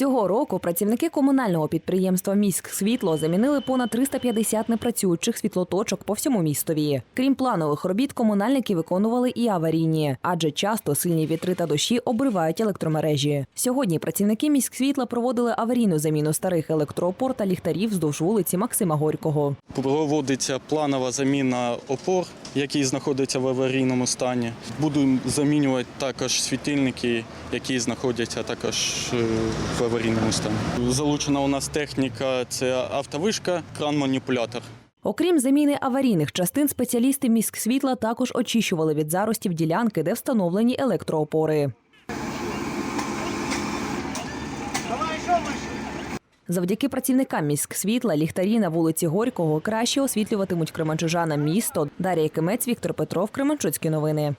Цього року працівники комунального підприємства Міськ світло замінили понад 350 непрацюючих світлоточок по всьому містові. Крім планових робіт, комунальники виконували і аварійні, адже часто сильні вітри та дощі обривають електромережі. Сьогодні працівники міськ світла проводили аварійну заміну старих електроопор та ліхтарів вздовж вулиці Максима Горького. Проводиться планова заміна опор, які знаходяться в аварійному стані. Будемо замінювати також світильники, які знаходяться також е, в аварійному стані. Залучена у нас техніка це автовишка, кран-маніпулятор. Окрім заміни аварійних частин, спеціалісти міськ світла також очищували від заростів ділянки, де встановлені електроопори. Завдяки працівникам міськ світла ліхтарі на вулиці Горького краще освітлюватимуть Кременчужана місто. Дар'я Кимець, Віктор Петров, Кременчуцькі новини.